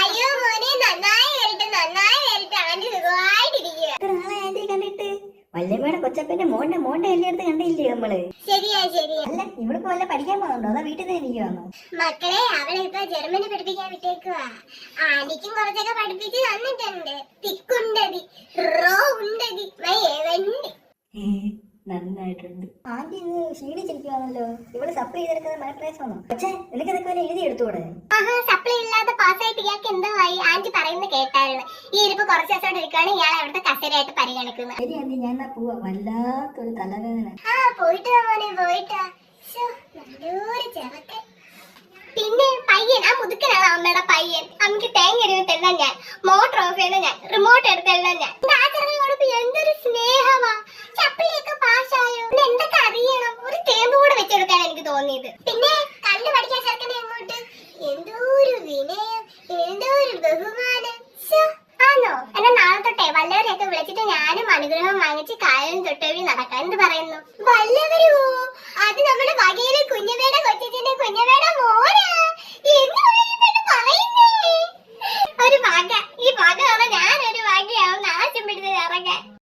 അയ്യോ മോനെ നന്നായി വരട്ടെ നന്നായി വരട്ടെ ആന്റി സുഖമായിട്ടിരിക്കുക ആന്റി കണ്ടിട്ട് വല്യമ്മയുടെ കൊച്ചപ്പന്റെ മോന്റെ മോന്റെ എല്ലായിടത്ത് കണ്ടില്ലേ നമ്മൾ? ശരിയാ ശരിയാ. അല്ല ഇവിടിപ്പോ വല്ല പഠിക്കാൻ പോകുന്നുണ്ടോ? അതാ വീട്ടിൽ നിന്ന് ഇരിക്കുവാണോ മക്കളെ അവളെ ഇപ്പൊ ജർമ്മനി പഠിപ്പിക്കാൻ വിട്ടേക്കുവാ. ആന്റിക്കും കുറച്ചൊക്കെ പഠിപ്പിച്ച് തന്നിട്ടുണ്ട്. തിക്കുണ്ടതി റോ ഉണ്ടതി നന്നായിട്ടുണ്ട്. ആന്റി ഇന്ന് ക്ഷീണിച്ചിരിക്കുവാണല്ലോ. ഇവൾ സപ്ലൈ ചെയ്തെടുക്കുന്നത് മഴ പ്രയാസമാണോ പക്ഷെ നിനക്ക് ഇതൊക്കെ വല്ല എഴുതി എടുത്തുകൂടെ സപ്ലൈ ഇയാൾക്ക് എന്തോ ആയി? ആന്റി പറയുന്നത് കേട്ടായിരുന്നു. ഈ ഇരിപ്പ് കുറച്ച് ദിവസം ഇരിക്കുകയാണ് ഇയാൾ അവിടുത്തെ കസേരയായിട്ട് പരിഗണിക്കുന്നത്. ഞാൻ എന്നാ പോവാ? വല്ലാത്തൊരു തലവേദന. ആ പോയിട്ട് മോനെ പോയിട്ട്. വാ. നല്ലൊരു ചെറുക്കൻ പിന്നെ പയ്യൻ ആ മുതുക്കനാണ് അമ്മയുടെ പയ്യൻ. അമ്മയ്ക്ക് തേങ്ങ എരിവ് തരുന്ന ഞാൻ. മോട്ടർ ഓഫ് ചെയ്യുന്ന ഞാൻ. റിമോട്ട് ഞാൻ. എന്റെ ആ ചെറുക്കനോട് എന്തൊരു സ്നേഹമാ. ചപ്പിളിയൊക്കെ പാസ്സായോ? പിന്നെ എന്തൊക്കെ അറിയണം? ഒരു തേമ്പ് കൂടെ വെച്ചെടുക്കാൻ എനിക്ക് തോന്നിയത്. പിന്നെ കണ്ടു പഠിക്കാൻ ആണോ? എന്നാ നാളെ തൊട്ടേ വല്ലവരെയൊക്കെ വിളിച്ചിട്ട് ഞാനും അനുഗ്രഹം വാങ്ങിച്ച് കായലും തൊട്ടൊഴി നടക്കാൻ എന്ത് പറയുന്നു? വല്ലവരോ? അത് നമ്മുടെ